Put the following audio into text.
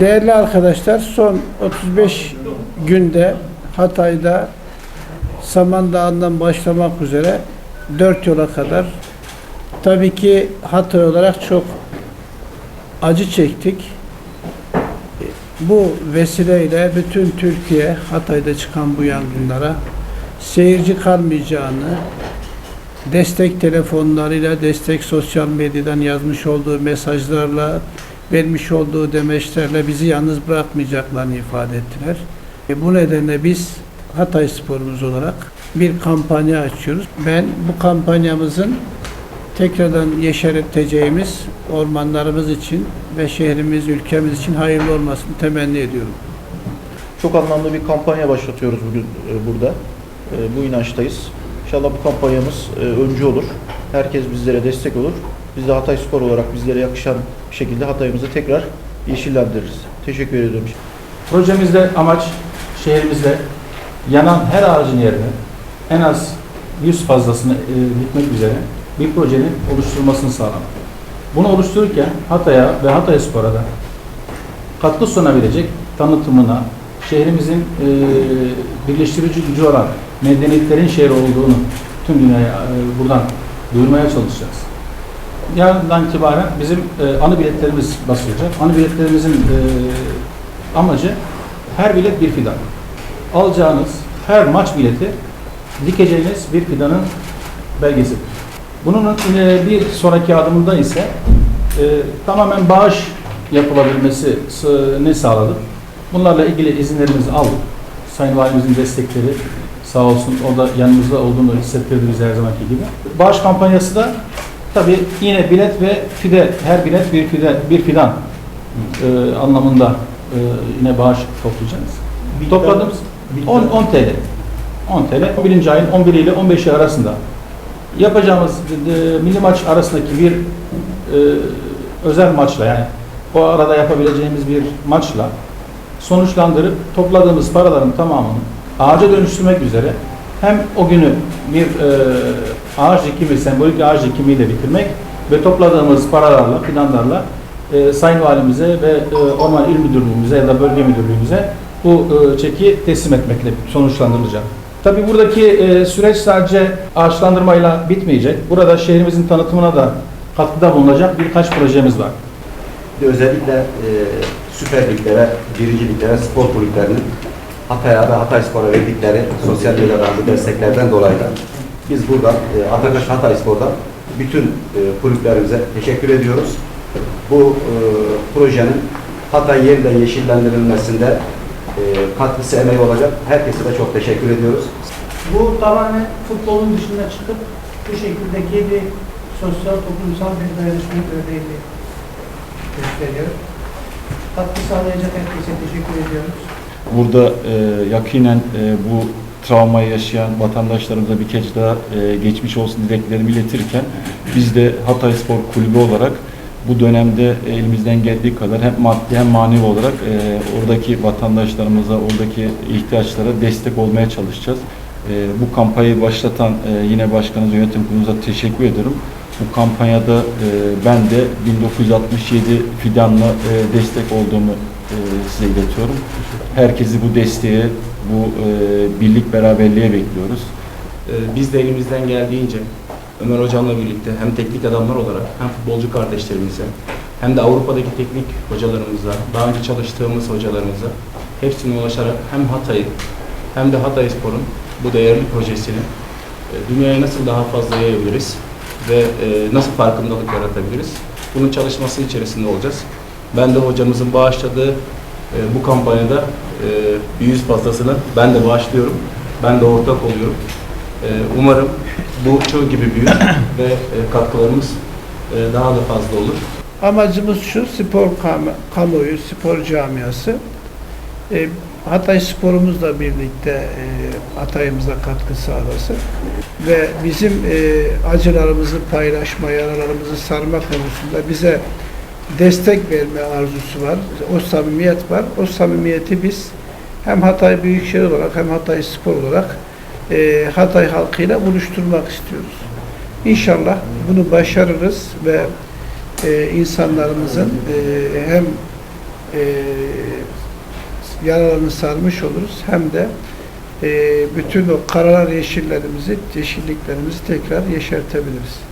Değerli arkadaşlar son 35 günde Hatay'da Samandağ'ından başlamak üzere dört yola kadar tabii ki Hatay olarak çok acı çektik. Bu vesileyle bütün Türkiye Hatay'da çıkan bu yangınlara seyirci kalmayacağını destek telefonlarıyla, destek sosyal medyadan yazmış olduğu mesajlarla, vermiş olduğu demeçlerle bizi yalnız bırakmayacaklarını ifade ettiler. E, bu nedenle biz Hatay Sporumuz olarak bir kampanya açıyoruz. Ben bu kampanyamızın tekrardan yeşereteceğimiz ormanlarımız için ve şehrimiz, ülkemiz için hayırlı olmasını temenni ediyorum. Çok anlamlı bir kampanya başlatıyoruz bugün e, burada. E, bu inançtayız. İnşallah bu kampanyamız e, öncü olur. Herkes bizlere destek olur. Biz de Hatay Spor olarak bizlere yakışan şekilde Hatay'ımızı tekrar yeşillendiririz. Teşekkür ediyorum. Projemizde amaç şehrimizde yanan her ağacın yerine en az 100 fazlasını e, dikmek üzere bir projenin oluşturulmasını sağlamak. Bunu oluştururken Hatay'a ve Hatay Spor'a da katkı sunabilecek tanıtımına, şehrimizin e, birleştirici gücü olan medeniyetlerin şehri olduğunu tüm dünyaya e, buradan duyurmaya çalışacağız. Yarından itibaren bizim e, anı biletlerimiz basılacak. Anı biletlerimizin e, amacı her bilet bir fidan. Alacağınız her maç bileti dikeceğiniz bir fidanın belgesidir. Bunun bir sonraki adımında ise tamamen bağış yapılabilmesini sağladık. Bunlarla ilgili izinlerimizi aldık. Sayın Valimizin destekleri sağ olsun orada yanımızda olduğunu hissettirdi bize her zamanki gibi. Bağış kampanyası da tabii yine bilet ve fide, her bilet bir fide, bir fidan e, anlamında e, yine bağış toplayacağız. Topladığımız 10, 10 TL. 10 TL. 11. ayın 11 ile 15'i arasında yapacağımız e, milli maç arasındaki bir e, özel maçla yani o arada yapabileceğimiz bir maçla sonuçlandırıp topladığımız paraların tamamını ağaca dönüştürmek üzere hem o günü bir e, ağaç dikimi, sembolik ağaç dikimiyle bitirmek ve topladığımız paralarla, fidanlarla e, Sayın Valimize ve e, Orman İl Müdürlüğümüze ya da Bölge Müdürlüğümüze bu e, çeki teslim etmekle sonuçlandırılacak. Tabii buradaki e, süreç sadece ağaçlandırmayla bitmeyecek. Burada şehrimizin tanıtımına da katkıda bulunacak birkaç projemiz var. özellikle e, Süper Liglere, Birinci Liglere, spor kulüplerinin Hatay'a ve Hatay Spor'a verdikleri sosyal medyadan desteklerden dolayı da biz buradan e, Atakaş Hatay Spor'dan bütün e, kulüplerimize teşekkür ediyoruz. Bu e, projenin Hatay yeniden yeşillendirilmesinde e, katkısı emeği olacak. Herkese de çok teşekkür ediyoruz. Bu tamamen futbolun dışına çıkıp bu şekildeki bir sosyal toplumsal bir dayanışma örneğini gösteriyor. Katkı sağlayacak herkese teşekkür ediyoruz. Burada e, yakinen e, bu travmayı yaşayan vatandaşlarımıza bir kez daha e, geçmiş olsun dileklerimi iletirken biz de Hatay Spor Kulübü olarak bu dönemde elimizden geldiği kadar hem maddi hem manevi olarak e, oradaki vatandaşlarımıza, oradaki ihtiyaçlara destek olmaya çalışacağız. E, bu kampanyayı başlatan e, yine başkanımız yönetim kurulumuza teşekkür ederim. Bu kampanyada e, ben de 1967 fidanla e, destek olduğumu size iletiyorum. Herkesi bu desteğe, bu e, birlik beraberliğe bekliyoruz. Ee, Biz de elimizden geldiğince Ömer Hocam'la birlikte hem teknik adamlar olarak hem futbolcu kardeşlerimize hem de Avrupa'daki teknik hocalarımıza, daha önce çalıştığımız hocalarımıza hepsine ulaşarak hem Hatay'ı hem de Hatay Spor'un bu değerli projesini e, dünyaya nasıl daha fazla yayabiliriz ve e, nasıl farkındalık yaratabiliriz? Bunun çalışması içerisinde olacağız. Ben de hocamızın bağışladığı e, bu kampanyada e, yüz fazlasını ben de bağışlıyorum. Ben de ortak oluyorum. E, umarım bu çığ gibi büyür ve e, katkılarımız e, daha da fazla olur. Amacımız şu, spor kam- kamuoyu, spor camiası. E, Hatay sporumuzla birlikte e, Hatay'ımıza katkı sağlasın. Ve bizim e, acılarımızı paylaşma, yaralarımızı sarma konusunda bize destek verme arzusu var. O samimiyet var. O samimiyeti biz hem Hatay Büyükşehir olarak hem Hatay Spor olarak e, Hatay halkıyla buluşturmak istiyoruz. İnşallah bunu başarırız ve e, insanlarımızın e, hem e, yaralarını sarmış oluruz hem de e, bütün o karalar yeşillerimizi, yeşilliklerimizi tekrar yeşertebiliriz.